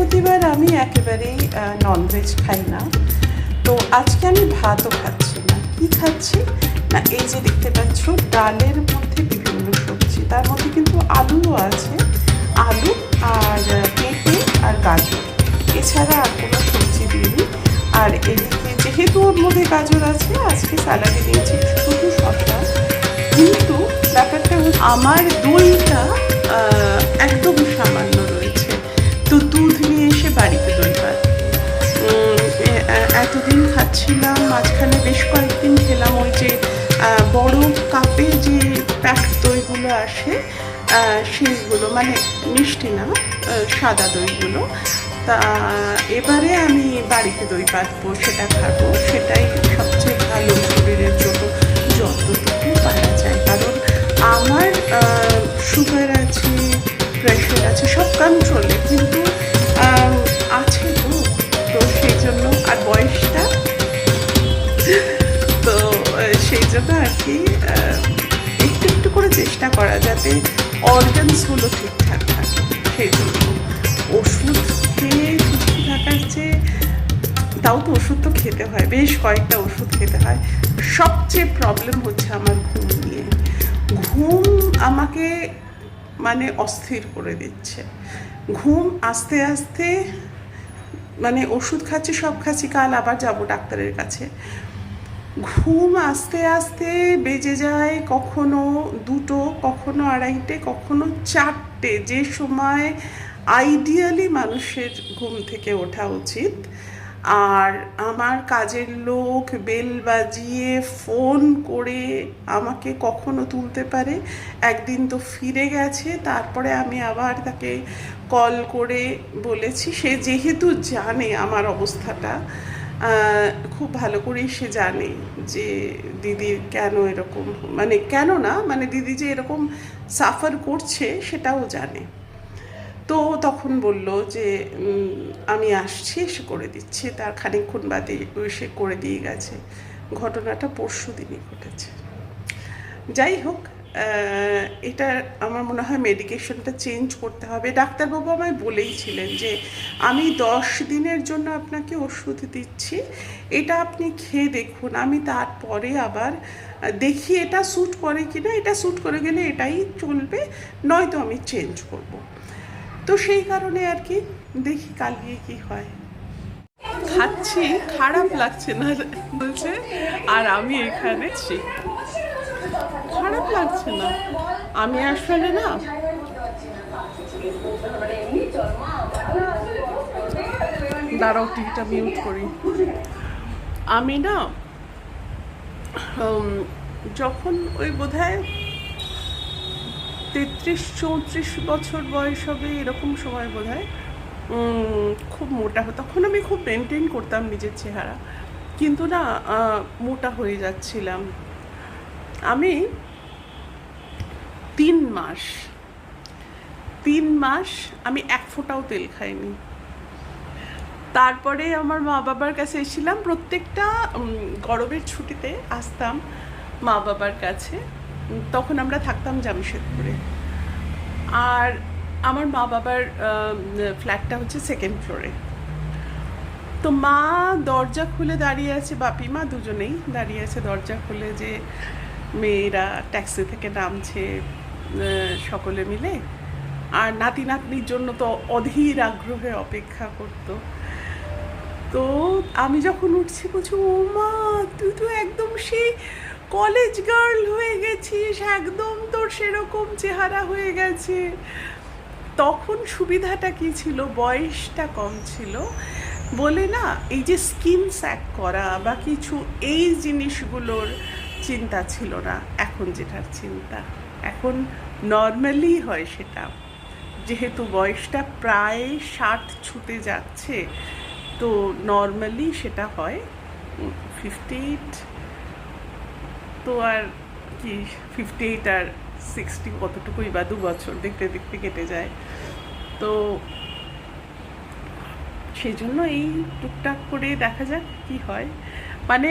বৃহস্পতিবার আমি একেবারেই ননভেজ খাই না। তো আজকে আমি ভাতও খাচ্ছি না। কি খাচ্ছি? না, এই যে দেখতে পাচ্ছ, ডালের মধ্যে বিভিন্ন সবজি। তার মধ্যে কিন্তু আলুও আছে। আলু আর পেঁপে আর গাজর। এছাড়া আর কোনো সবজি দিইনি। আর এদিকে যেহেতু ওর মধ্যে গাজর আছে, আজকে স্যালাডে দিয়েছি শুধু শসা। কিন্তু ব্যাপারটা আমার দইটা একদম সামান্য তো দুধ নিয়ে এসে বাড়িতে দই এ- এতদিন খাচ্ছিলাম, মাঝখানে বেশ কয়েকদিন খেলাম ওই যে বড় কাপে যে প্যাক দইগুলো আসে সেইগুলো মানে মিষ্টি না সাদা দইগুলো। তা, এবারে আমি বাড়িতে দই পাতবো সেটা খাব, সেটাই সবচেয়ে ভালো শরীরের জন্য যতটুকু পারা যায়। কারণ আমার সুগার আছে প্রেশার আছে সব কন্ট্রোলে কিন্তু আছে তো তো সেই জন্য আর বয়সটা, তো সেই জন্য আর কি একটু একটু করে চেষ্টা করা যাতে অর্গানসগুলো ঠিকঠাক থাকে। সেই জন্য ওষুধ খেয়ে সুস্থ থাকার চেয়ে, তাও তো ওষুধ তো খেতে হয়, বেশ কয়েকটা ওষুধ খেতে হয়। সবচেয়ে প্রবলেম হচ্ছে আমার ঘুম নিয়ে। ঘুম আমাকে মানে অস্থির করে দিচ্ছে। ঘুম আস্তে আস্তে মানে ওষুধ খাচ্ছি, সব খাচ্ছি, কাল আবার যাব ডাক্তারের কাছে। ঘুম আস্তে আস্তে বেজে যায় কখনো দুটো, কখনো আড়াইটে, কখনো চারটে। যে সময় আইডিয়ালি মানুষের ঘুম থেকে ওঠা উচিত। আর আমার কাজের লোক বেল বাজিয়ে ফোন করে আমাকে কখনো তুলতে পারে। একদিন তো ফিরে গেছে, তারপরে আমি আবার তাকে কল করে বলেছি। সে যেহেতু জানে আমার অবস্থাটা খুব ভালো করেই সে জানে যে দিদির কেন এরকম মানে কেন না মানে দিদি যে এরকম সাফার করছে সেটাও জানে। তো তখন বলল যে আমি আসছি, এসে করে দিচ্ছি। তার খানিকক্ষণ বাদে সে করে দিয়ে গেছে। ঘটনাটা পরশু দিনই ঘটেছে। যাই হোক এটা আমার মনে হয় মেডিকেশনটা চেঞ্জ করতে হবে। ডাক্তারবাবু আমায় বলেইছিলেন যে, আমি দশ দিনের জন্য আপনাকে ওষুধ দিচ্ছি। এটা আপনি খেয়ে দেখুন। আমি তারপরে আবার দেখি এটা স্যুট করে কি না এটা স্যুট করে গেলে এটাই চলবে। নয়তো আমি চেঞ্জ করব। তো সেই কারণে আর কি দেখি কাল গিয়ে কি হয়। খাচ্ছি, খারাপ লাগছে না, বলছে, আর আমি এখানে খারাপ লাগছে না। আমি আসলে না, দাঁড়াও, টিভিটা মিউট করি। আমি না যখন ওই বোধহয় তেত্রিশ, চৌত্রিশ বছর বয়স হবে এরকম সময় বোধ খুব মোটা তখন আমি খুব মেনটেন করতাম নিজের চেহারা। কিন্তু না মোটা হয়ে যাচ্ছিলাম। আমি তিন মাস তিন মাস আমি এক ফোঁটাও তেল খাইনি। তারপরে আমার মা বাবার কাছে এসেছিলাম। প্রত্যেকটা গরমের ছুটিতে আসতাম মা বাবার কাছে। তখন আমরা থাকতাম জামশেদপুরে। আর আমার মা বাবার ফ্ল্যাটটা হচ্ছে সেকেন্ড ফ্লোরে তো মা দরজা খুলে দাঁড়িয়ে আছে, বাপি মা দুজনেই দাঁড়িয়ে আছে দরজা খুলে যে মেয়েরা ট্যাক্সি থেকে নামছে সকলে মিলে। আর নাতি নাতনির জন্য তো অধীর আগ্রহে অপেক্ষা করতো। তো আমি যখন উঠছি বলছি, ও মা, তুই তো একদম সেই কলেজ গার্ল হয়ে গেছিস, একদম তোর সেরকম চেহারা হয়ে গেছে। তখন সুবিধাটা কি ছিল? বয়সটা কম ছিল। বলে না, এই যে স্কিন স্যাক করা বা কিছু, এই জিনিসগুলোর চিন্তা ছিল না। এখন যেটার চিন্তা, এখন নর্মালি হয় সেটা। যেহেতু বয়সটা প্রায় ষাট ছুতে যাচ্ছে, তো নর্মালি সেটা হয়। ফিফটি এইট তো আর কি ফিফটি এইট আর সিক্সটি কতটুকুই বা দু বছর দেখতে দেখতে কেটে যায়। তো সেই জন্য এই টুকটাক করে দেখা যাক কি হয়। মানে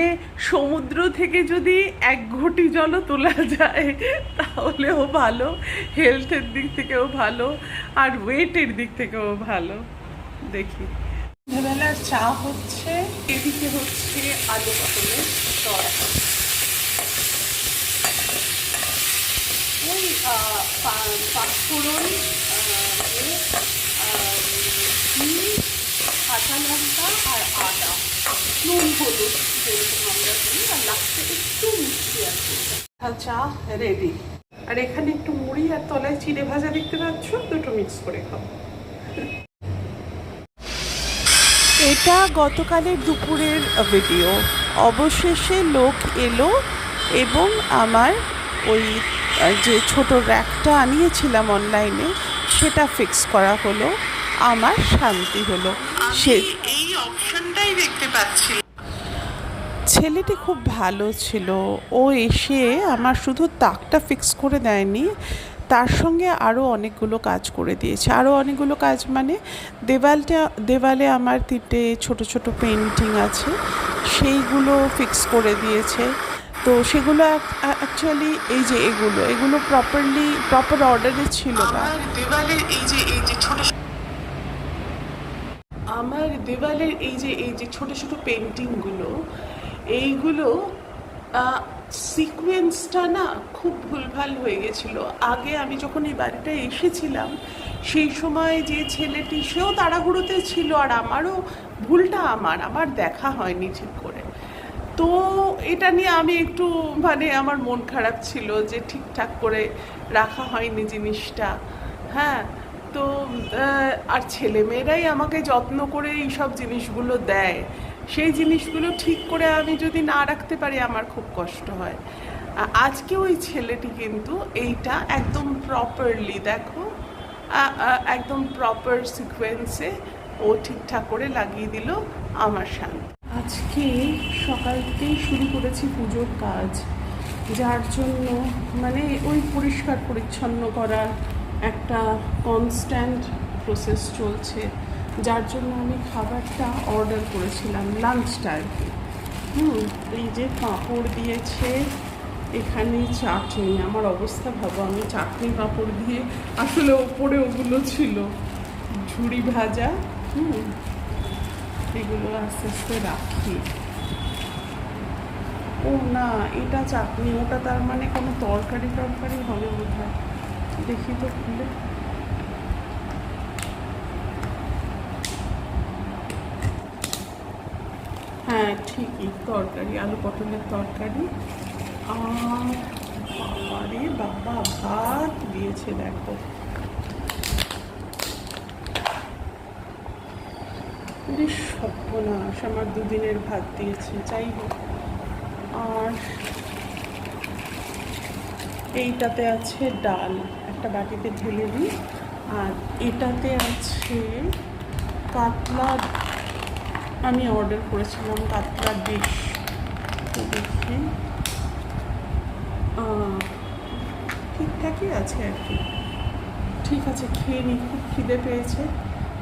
সমুদ্র থেকে যদি এক ঘটি জলও তোলা যায়, তাহলেও ভালো। হেলথের দিক থেকেও ভালো। আর ওয়েটের দিক থেকেও ভালো। দেখি। সন্ধ্যাবেলার চা হচ্ছে, এদিকে হচ্ছে আলু পটলের তরকা ওই পাঁচফোড়ন কাঁচা লঙ্কা আর আদা। নুন, হলুদ, যেরকম আমরা দিই আর লাস্টে একটু মিষ্টি আছে চা রেডি আর এখানে একটু মুড়ি আর তলায় চিড়ে ভাজা দেখতে পাচ্ছ, দুটো মিক্স করে খাব। এটা গতকালের দুপুরের ভিডিও অবশেষে লোক এলো এবং আমার ওই যে ছোট র্যাকটা আনিয়েছিলাম অনলাইনে সেটা ফিক্স করা হলো আমার শান্তি হলো। সে এই অপশনটাই দেখতে পাচ্ছি। ছেলেটি খুব ভালো ছিল। ও এসে আমার শুধু তাকটা ফিক্স করে দেয়নি তার সঙ্গে আরও অনেকগুলো কাজ করে দিয়েছে। আরও অনেকগুলো কাজ মানে দেওয়ালটা দেওয়ালে আমার তিনটে ছোট ছোট পেন্টিং আছে সেইগুলো ফিক্স করে দিয়েছে। তো সেগুলো অ্যাকচুয়ালি এই যে এগুলো এগুলো প্রপারলি প্রপার অর্ডারে ছিল না। দেওয়ালের এই যে এই যে ছোট আমার দেওয়ালের এই যে এই যে ছোট ছোট পেন্টিংগুলো এইগুলো সিকোয়েন্সটা না খুব ভুলভাল হয়ে গেছিল। আগে আমি যখন এই বাড়িটা এসেছিলাম, সেই সময় যে ছেলেটি, সেও তাড়াহুড়োতে ছিল আর আমারও ভুলটা আমার আমার দেখা হয়নি ঠিক করে। তো এটা নিয়ে আমি একটু মানে আমার মন খারাপ ছিল যে ঠিকঠাক করে রাখা হয়নি জিনিসটা। হ্যাঁ তো আর ছেলেমেয়েরাই আমাকে যত্ন করে এই সব জিনিসগুলো দেয়। সেই জিনিসগুলো ঠিক করে আমি যদি না রাখতে পারি, আমার খুব কষ্ট হয়। আজকে ওই ছেলেটি কিন্তু এইটা একদম প্রপারলি দেখো একদম প্রপার সিকোয়েন্সে ও ঠিকঠাক করে লাগিয়ে দিল আমার শান্তি। আজকে সকাল থেকেই শুরু করেছি পুজোর কাজ। যার জন্য মানে ওই পরিষ্কার পরিচ্ছন্ন করা একটা কনস্ট্যান্ট প্রসেস চলছে। যার জন্য আমি খাবারটা অর্ডার করেছিলাম লাঞ্চটা আর কি। হুম, এই যে পাঁপড় দিয়েছে এখানে চাটনি। আমার অবস্থা ভাবো, আমি চাটনি পাঁপড় দিয়ে আসলে ওপরে ওগুলো ছিল। ঝুড়ি ভাজা, হুম এগুলো আস্তে আস্তে রাখি। ও না, এটা চাটনি ওটা তার মানে কোনো তরকারি টরকারি হবে বোধ হয় দেখি তো খুলে। হ্যাঁ ঠিকই, তরকারি, আলু পটলের তরকারি। আর আরে বাবা, ভাত দিয়েছে দেখো। বেশ সর্বনাশ আমার দুদিনের ভাত দিয়েছে, যাই হোক। আর এইটাতে আছে ডাল, একটা বাটিতে ঢেলে দিই। আর এটাতে আছে কাতলা, আমি অর্ডার করেছিলাম কাতলা ডিশ তো দেখি। ঠিকঠাকই আছে আর কি। ঠিক আছে, খেয়ে নি, খুব খিদে পেয়েছে।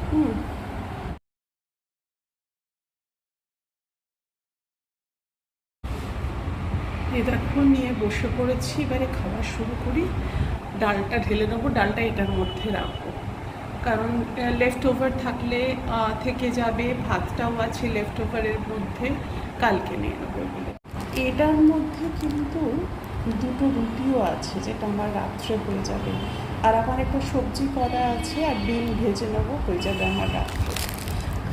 হুম এই দেখো নিয়ে বসে পড়েছি, এবারে খাওয়া শুরু করি। ডালটা ঢেলে নেব, ডালটা এটার মধ্যে রাখব। কারণ লেফট ওভার থাকলে থেকে যাবে, ভাতটাও আছে লেফট ওভারের মধ্যে, কালকে নিয়ে নেব এটার মধ্যে কিন্তু দুটো রুটিও আছে, যেটা আমার রাত্রে হয়ে যাবে। আর আমার একটা সবজি করা আছে, আর ডিম ভেজে নেব, হয়ে যাবে আমার রাত্রে।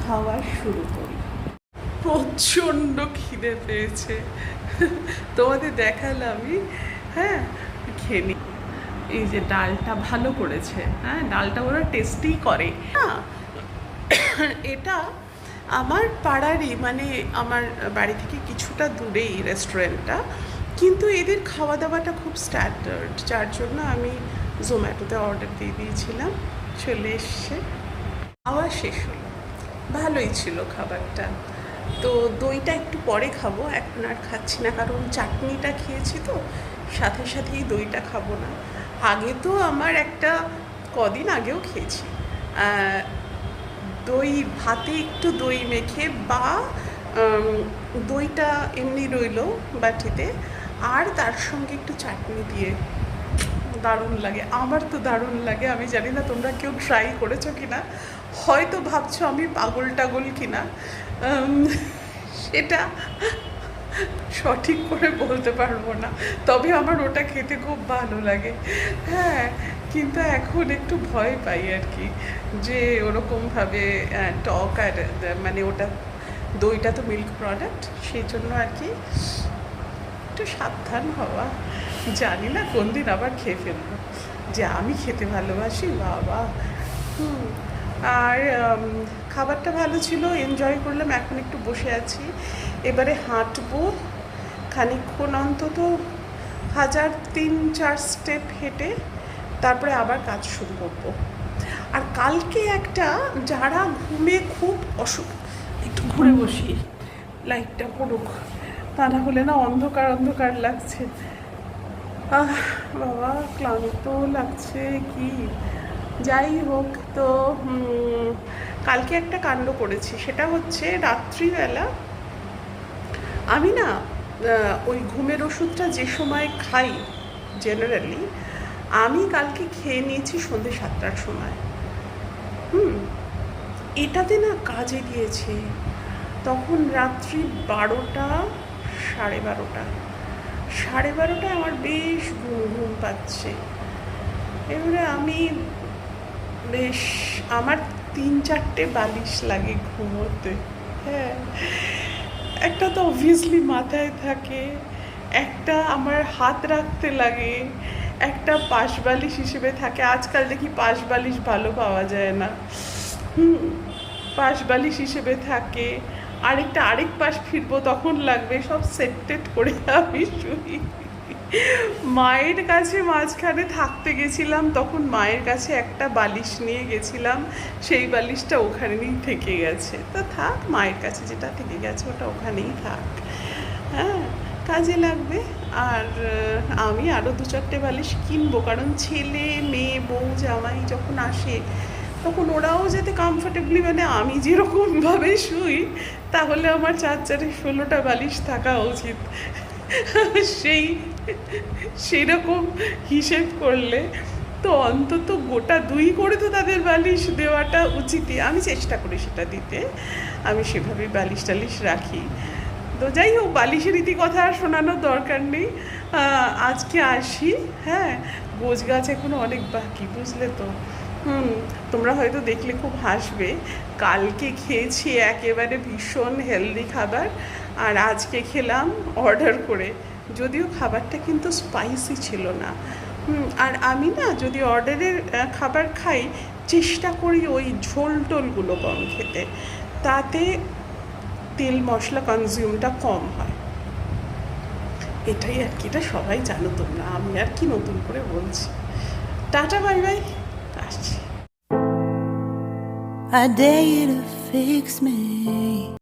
খাওয়া শুরু করি। প্রচণ্ড খিদে পেয়েছে। তোমাদের দেখালামই হ্যাঁ নি। এই যে ডালটা ভালো করেছে হ্যাঁ ডালটা ওরা টেস্টি করে। এটা আমার পাড়ারই মানে আমার বাড়ি থেকে কিছুটা দূরেই রেস্টুরেন্টটা কিন্তু এদের খাওয়া দাওয়াটা খুব স্ট্যান্ডার্ড যার জন্য আমি জোম্যাটোতে অর্ডার দিয়ে দিয়েছিলাম, চলে এসছে। খাওয়া শেষ হলো। ভালোই ছিল খাবারটা। তো দইটা একটু পরে খাব, এখন আর খাচ্ছি না, কারণ চাটনিটা খেয়েছি তো, সাথে সাথেই দইটা খাব না। আগে তো আমার একটা কদিন আগেও খেয়েছি। দই, ভাতে একটু দই মেখে বা দইটা এমনি রইল বাটিতে, আর তার সঙ্গে একটু চাটনি দিয়ে দারুণ লাগে, আমার তো দারুণ লাগে, আমি জানি না তোমরা কেউ ট্রাই করেছ কি না হয়তো ভাবছ আমি পাগল টাগল কিনা সেটা সঠিক করে বলতে পারব না, তবে আমার ওটা খেতে খুব ভালো লাগে। হ্যাঁ কিন্তু এখন একটু ভয় পাই আর কি, যে ওরকমভাবে টক আর মানে ওটা দইটা তো মিল্ক প্রোডাক্ট সেই জন্য আর কি একটু সাবধান হওয়া। জানি না কোন দিন আবার খেয়ে ফেলব। যে আমি খেতে ভালোবাসি, বাবা। আর খাবারটা ভালো ছিল এনজয় করলাম, এখন একটু বসে আছি। এবারে হাঁটবো। খানিকক্ষণ অন্তত হাজার তিন, চার স্টেপ হেঁটে তারপরে আবার কাজ শুরু করব। আর কালকে একটা, যারা ঘুমে খুব অসুখ, একটু ঘুরে বসি। লাইটটা পড়ুক। তা না হলে না অন্ধকার অন্ধকার লাগছে। বাবা, ক্লান্ত লাগছে কি? যাই হোক তো কালকে একটা কাণ্ড করেছি। সেটা হচ্ছে রাত্রিবেলা আমি না ওই ঘুমের ওষুধটা যে সময় খাই জেনারেলি আমি কালকে খেয়ে নিয়েছি সন্ধে সাতটার সময়। হুম, এটাতে না কাজে দিয়েছে তখন রাত্রি বারোটা সাড়ে বারোটা। সাড়ে বারোটায় আমার বেশ ঘুম ঘুম পাচ্ছে। এবারে আমি বেশ, আমার তিন চারটে বালিশ লাগে ঘুমোতে। হ্যাঁ একটা তো অবভিয়াসলি মাথায় থাকে, একটা আমার হাত রাখতে লাগে, একটা পাশ বালিশ হিসেবে থাকে। আজকাল দেখি পাশ বালিশ ভালো পাওয়া যায় না। হুম পাশ বালিশ হিসেবে থাকে। আরেকটা, আরেক পাশ ফিরবো, তখন লাগবে সব সেট টেট করে আমি শুই। মায়ের কাছে মাঝখানে থাকতে গেছিলাম, তখন মায়ের কাছে একটা বালিশ নিয়ে গেছিলাম, সেই বালিশটা ওখানেই থেকে গেছে। তো থাক, মায়ের কাছে যেটা থেকে গেছে, ওটা ওখানেই থাক। হ্যাঁ কাজে লাগবে। আর আমি আরও দু চারটে বালিশ কিনবো, কারণ ছেলে, মেয়ে, বউ, জামাই যখন আসে, তখন ওরাও যাতে কমফোর্টেবলি মানে আমি যেরকমভাবে শুই তাহলে আমার চার চারে ষোলোটা বালিশ থাকা উচিত। সেই, সেরকম হিসেব করলে তো অন্তত গোটা দুই করে তো তাদের বালিশ দেওয়াটা উচিতই। আমি চেষ্টা করি সেটা দিতে। আমি সেভাবেই বালিশ টালিশ রাখি। তো যাই হোক, বালিশের রীতি কথা আর শোনানোর দরকার নেই। আজকে আসি হ্যাঁ? গোছ গাছ এখনও অনেক বাকি, বুঝলে তো? হুম, তোমরা হয়তো দেখলে খুব হাসবে, কালকে খেয়েছি একেবারে ভীষণ হেলদি খাবার, আর আজকে খেলাম অর্ডার করে। যদিও খাবারটা কিন্তু স্পাইসি ছিল না। আর আমি না যদি অর্ডারের খাবার খাই, চেষ্টা করি ওই ঝোল টোলগুলো কম খেতে। তাতে তেল মশলা কনজিউমটা কম হয়। এটাই আর কি, এটা সবাই জানো তোমরা, আমি আর কি নতুন করে বলছি। Tata, bye bye. I dare you to fix me.